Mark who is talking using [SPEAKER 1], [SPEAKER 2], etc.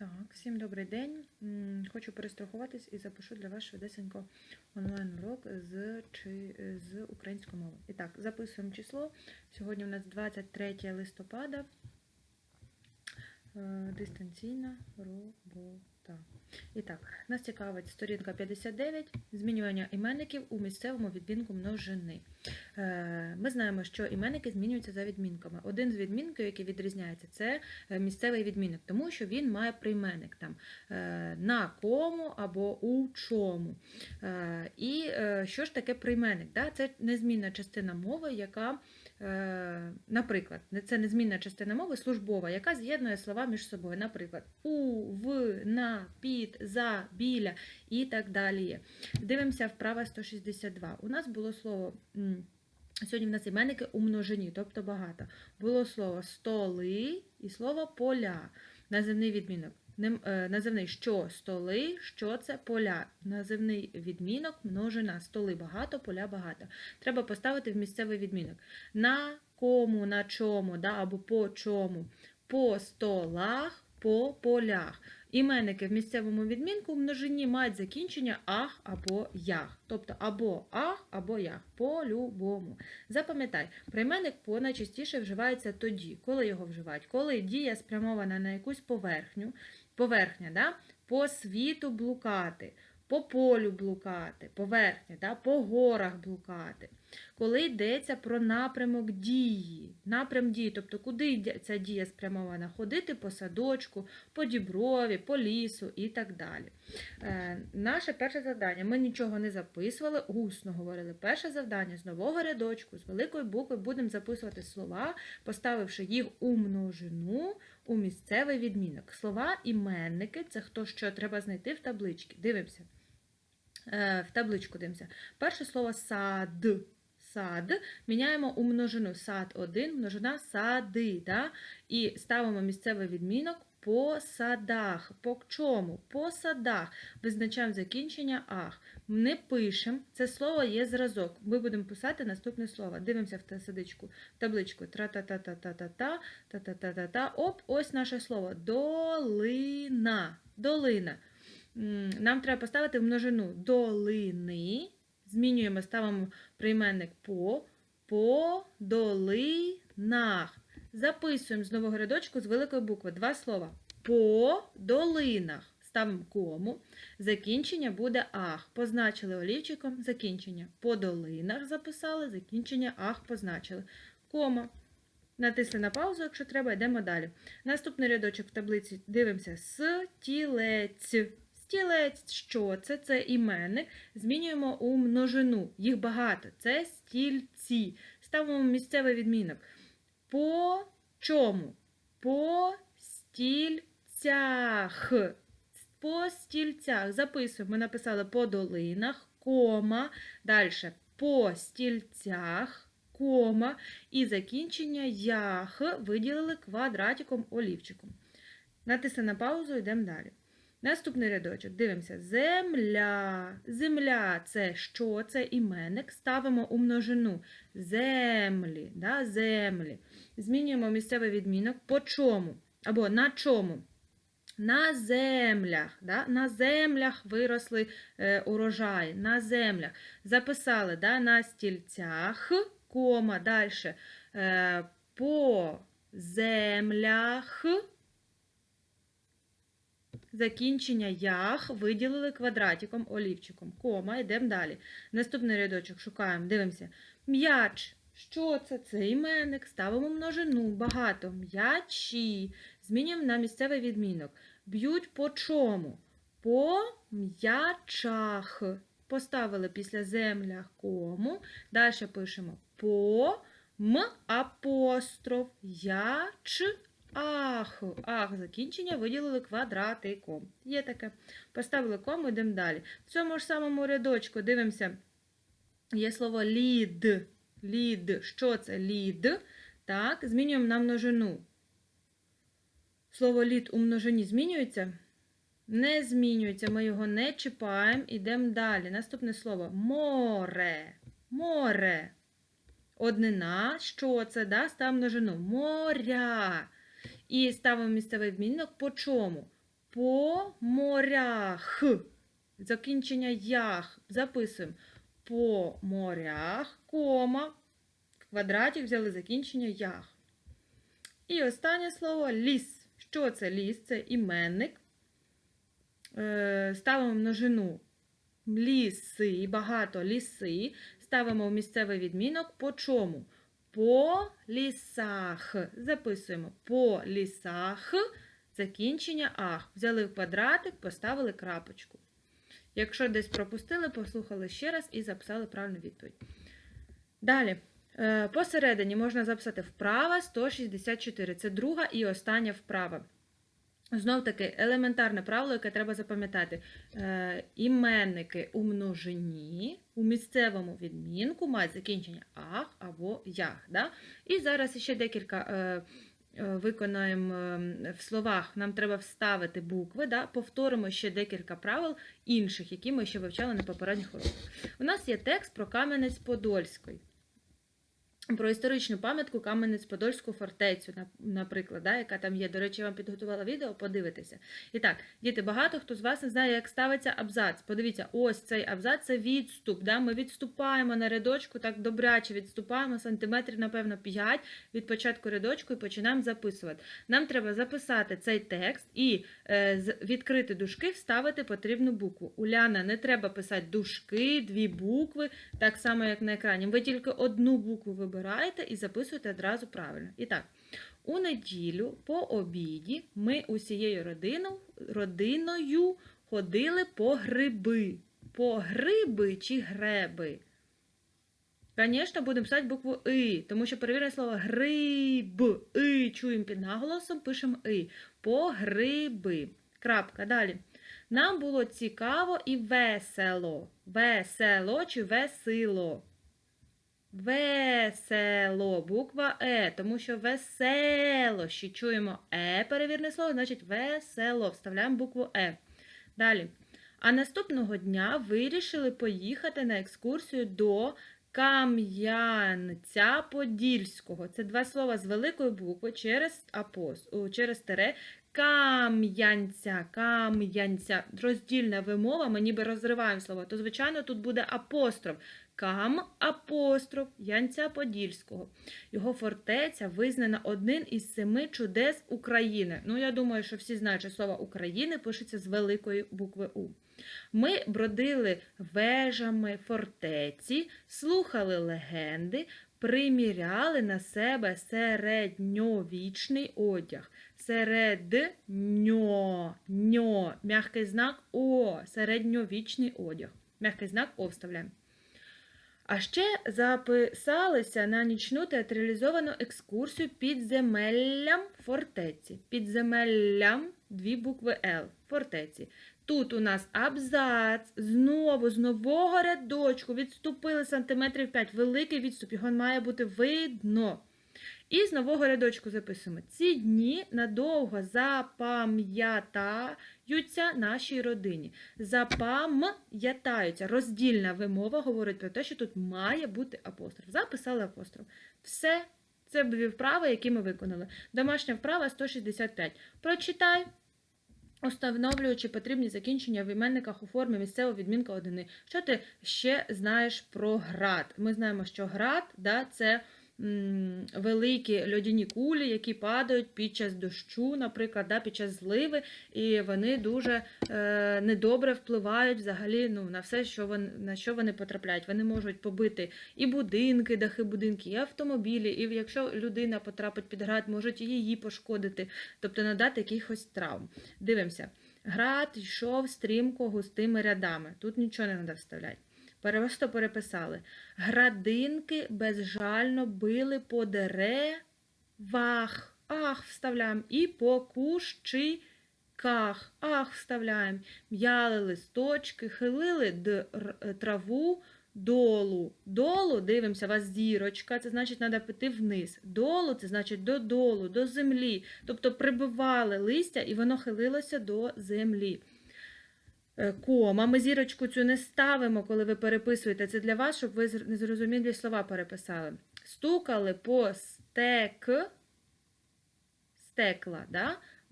[SPEAKER 1] Так, всім добрий день. Хочу перестрахуватись і запишу для вас швидесенько онлайн-урок з, чи, з української мови. І так, записуємо число. Сьогодні у нас 23 листопада. Е, Дистанційна робота. І так, нас цікавить сторінка 59, змінювання іменників у місцевому відмінку множини. Е, Ми знаємо, що іменники змінюються за відмінками. Один з відмінків, який відрізняється, це е, місцевий відмінок, тому що він має прийменник там е, на кому або у чому. І що ж таке прийменник? Це незмінна частина мови, яка, наприклад, це незмінна частина мови службова, яка з'єднує слова між собою. Наприклад, у, в, на, під, за, біля і так далі. Дивимося вправа 162. У нас було слово. Сьогодні в нас іменники у множині, тобто багато. Було слово столи і слово поля. Називний відмінок. Е, Називний що столи, що це поля. Називний відмінок множина. Столи багато, поля багато. Треба поставити в місцевий відмінок. На кому, на чому, да, або по чому. По столах, по полях. Іменники в місцевому відмінку в множині мають закінчення ах або ях. Тобто або ах, або ях. По-любому. Запам'ятай, прийменник найчастіше вживається тоді, коли його вживають, коли дія спрямована на якусь поверхню, поверхня, да? по світу блукати, по полю блукати, поверхня, да? по горах блукати. Коли йдеться про напрямок дії, напрям дії, тобто куди ця дія спрямована, ходити по садочку, по діброві, по лісу і так далі. Е, наше перше завдання. Ми нічого не записували, усно говорили. Перше завдання з нового рядочку, з великої букви будемо записувати слова, поставивши їх у множину у місцевий відмінок. Слова іменники це хто що треба знайти в табличці. Дивимося. Е, в табличку дивимося. Перше слово сад. Сад міняємо у множину сад 1, множина сади. Да? І ставимо місцевий відмінок по садах. По чому? По садах. Визначаємо закінчення ах. Не пишемо. Це слово є зразок. Ми будемо писати наступне слово. Дивимося в садичку, табличку. Тра-та-та-та-та-та-та, та-та-та-та-та. Оп, ось наше слово. Долина. Долина. Нам треба поставити множину долини. Змінюємо, ставимо прийменник по, по долинах. Записуємо з нового рядочку з великої букви два слова. По долинах. Ставимо кому. Закінчення буде ах. Позначили олівчиком закінчення. По долинах записали, закінчення ах позначили. Кома. Натисли на паузу, якщо треба, йдемо далі. Наступний рядочок в таблиці дивимося. Стілець. Стілець, що це? Це іменник. Змінюємо у множину. Їх багато. Це стільці. Ставимо місцевий відмінок. По чому? По стільцях. По стільцях. Записуємо. Ми написали по долинах, кома. Далі по стільцях, кома. І закінчення ях виділили квадратиком олівчиком. Натисли на паузу, йдемо далі. Наступний рядочок. Дивимося. Земля. Земля це що? Це іменник. Ставимо у множину. Землі. Да? Землі. Змінюємо місцевий відмінок. По чому? Або на чому? На землях. Да? На землях виросли е, урожаї. На землях. Записали да? на стільцях, кома. Далі. Е, по землях. Закінчення ях виділили квадратиком, олівчиком. Кома, йдемо далі. Наступний рядочок шукаємо, дивимося. М'яч. Що це? Це іменник. Ставимо множину. Багато. М'ячі. Змінюємо на місцевий відмінок. Б'ють по чому? По м'ячах. Поставили після землях кому. Далі пишемо по м апостроф. Яч. Ах, ах, закінчення виділили квадратиком. Є таке. Поставили кому, йдемо далі. В цьому ж самому рядочку дивимося. Є слово лід. Лід. Що це? Лід. Так, змінюємо на множину. Слово лід у множині змінюється? Не змінюється. Ми його не чіпаємо. Йдемо далі. Наступне слово море. Море. Однина. Що це? Да? Ставимо множину. Моря. І ставимо місцевий відмінок по чому? По морях. Закінчення ях. Записуємо. По морях, кома. Квадратик взяли закінчення ях. І останнє слово ліс. Що це ліс? Це іменник. Е, Ставимо множину ліси, багато ліси. Ставимо в місцевий відмінок по чому? По лісах. Записуємо по лісах. Закінчення ах. Взяли в квадратик, поставили крапочку. Якщо десь пропустили, послухали ще раз і записали правильну відповідь. Далі. Е, Посередині можна записати вправа 164. Це друга і остання вправа. Знов таки, елементарне правило, яке треба запам'ятати. Е, іменники у множині у місцевому відмінку мають закінчення ах або ях. Да? І зараз ще декілька е, е, виконаємо е, в словах. Нам треба вставити букви. Да? Повторимо ще декілька правил інших, які ми ще вивчали на попередніх уроках. У нас є текст про Кам'янець-Подольський. Про історичну пам'ятку Кам'янець-Подольську фортецю, наприклад, да, яка там є. До речі, я вам підготувала відео, подивитися. І так, діти, багато хто з вас не знає, як ставиться абзац. Подивіться, ось цей абзац це відступ. Да? Ми відступаємо на рядочку, так добряче відступаємо сантиметрів, напевно, 5 від початку рядочку і починаємо записувати. Нам треба записати цей текст і е, відкрити дужки, вставити потрібну букву. Уляна, не треба писати дужки, дві букви, так само, як на екрані. Ви тільки одну букву вибираєте і записуєте одразу правильно. І так, у неділю по обіді ми усією родиною, родиною ходили по гриби. По гриби чи греби? Звісно, будемо писати букву И, тому що перевіряє слово гриб. И чуємо під наголосом, пишемо И. По гриби. Крапка. Далі. Нам було цікаво і весело. Весело чи весело? Весело, буква Е, тому що весело. Ще чуємо Е, перевірне слово, значить весело. Вставляємо букву Е. Далі. А наступного дня вирішили поїхати на екскурсію до Кам'янця Подільського. Це два слова з великої букви через апос, через тере. Кам'янця, кам'янця. Роздільна вимова, ми ніби розриваємо слово, то, звичайно, тут буде апостроф. Кам апостроф Янця Подільського. Його фортеця визнана одним із семи чудес України. Ну, я думаю, що всі знають, що слово України пишеться з великої букви У. Ми бродили вежами фортеці, слухали легенди, приміряли на себе середньовічний одяг. Середньо, ньо, м'який знак О, середньовічний одяг. М'який знак О вставляємо. А ще записалися на нічну театралізовану екскурсію підземеллям фортеці. Підземеллям дві букви Л фортеці. Тут у нас абзац, знову з нового рядочку відступили сантиметрів 5. Великий відступ, його має бути видно. І з нового рядочку записуємо. Ці дні надовго запам'ятаються нашій родині. Запам'ятаються. Роздільна вимова говорить про те, що тут має бути апостроф. Записали апостроф. Все. Це дві вправи, які ми виконали. Домашня вправа 165. Прочитай, встановлюючи потрібні закінчення в іменниках у формі місцевого відмінка одини. Що ти ще знаєш про град? Ми знаємо, що град да, це великі льодяні кулі, які падають під час дощу, наприклад, да, під час зливи, і вони дуже е, недобре впливають взагалі ну, на все, що вони, на що вони потрапляють. Вони можуть побити і будинки, дахи будинки, і автомобілі, і якщо людина потрапить під град, можуть її пошкодити, тобто надати якихось травм. Дивимося. Град йшов стрімко густими рядами. Тут нічого не треба вставляти. Просто переписали. Градинки безжально били по деревах. Ах, вставляємо. І по кущиках. Ах, вставляємо. М'яли листочки, хилили др- траву долу. Долу, дивимося, у вас зірочка, це значить, треба піти вниз. Долу це значить додолу, до землі. Тобто прибивали листя і воно хилилося до землі. Е, Кома. Ми зірочку цю не ставимо, коли ви переписуєте. Це для вас, щоб ви зр- незрозумілі слова переписали. Стукали по стек, стекла, да?